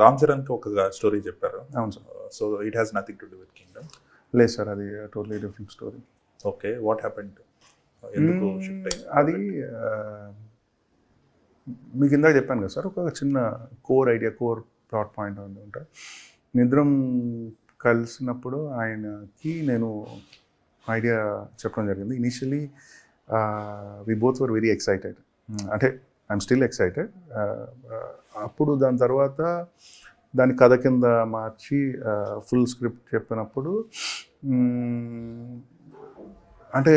రామ్ చరణ్కి ఒక స్టోరీ చెప్పారు. అవును sir. So it has nothing to do with Kingdom. లేదు సార్ అది totally different story okay what happened? ఎందుకు షిఫ్ట్ అయింది? అది మీకు ఇందాక చెప్పాను కదా సార్ ఒక చిన్న core idea core plot point ఉంది ఉంటాయి నిద్రం కలిసినప్పుడు ఆయనకి నేను ఐడియా చెప్పడం జరిగింది. Initially we both were very excited అంటే ఐఎమ్ స్టిల్ ఎక్సైటెడ్ అప్పుడు దాని తర్వాత దాని కథ కింద మార్చి uh, ఫుల్ స్క్రిప్ట్ చెప్పినప్పుడు అంటే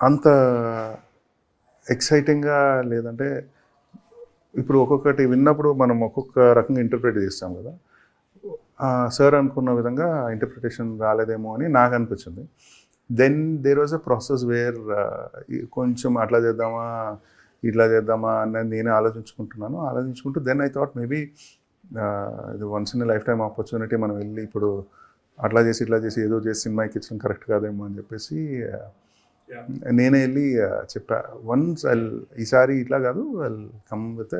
అంత ఎక్సైటింగ్గా లేదంటే ఇప్పుడు ఒక్కొక్కటి విన్నప్పుడు మనం ఒక్కొక్క రకంగా ఇంటర్ప్రిట్ చేస్తాం కదా. సార్ అనుకున్న విధంగా ఇంటర్ప్రిటేషన్ రాలేదేమో అని నాకు అనిపించింది. Then there was a process where కొంచెం అట్లా చేద్దామా ఇట్లా చేద్దామా అన్నది నేనే ఆలోచించుకుంటున్నాను. ఆలోచించుకుంటూ దెన్ ఐ థాట్ మేబీ ఇది once in life time opportunity మనం వెళ్ళి ఇప్పుడు అట్లా చేసి ఇట్లా చేసి ఏదో చేసి సినిమాకి ఇచ్చడం కరెక్ట్ కాదేమో అని చెప్పేసి నేనే వెళ్ళి చెప్పా. వన్స్ ఐ ఈసారి ఇట్లా కాదు I come with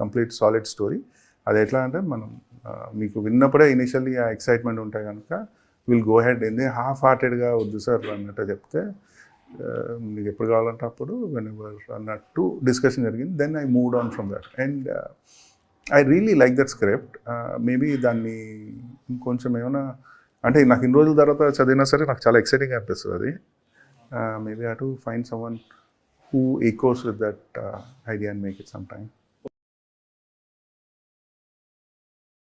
complete solid story అది ఎట్లా అంటే మనం మీకు విన్నప్పుడే ఇనిషియల్లీ ఆ ఎక్సైట్మెంట్ ఉంటాయి కనుక విల్ గో హెడ్ ఏంది హాఫ్ హార్టెడ్గా వద్దు సార్ అన్నట్టు చెప్తే Um, నీకు మీకు ఎప్పుడు కావాలంటే అప్పుడు వెన్ ఎవర్ అన్నట్టు డిస్కషన్ జరిగింది. Then I move on from that and I really like that script maybe దాన్ని ఇంకొంచెం ఏమైనా అంటే నాకు ఇన్ని రోజుల తర్వాత చదివినా సరే నాకు చాలా ఎక్సైటింగ్ అనిపిస్తుంది అది. Maybe I to find someone who echoes with that idea and make it some time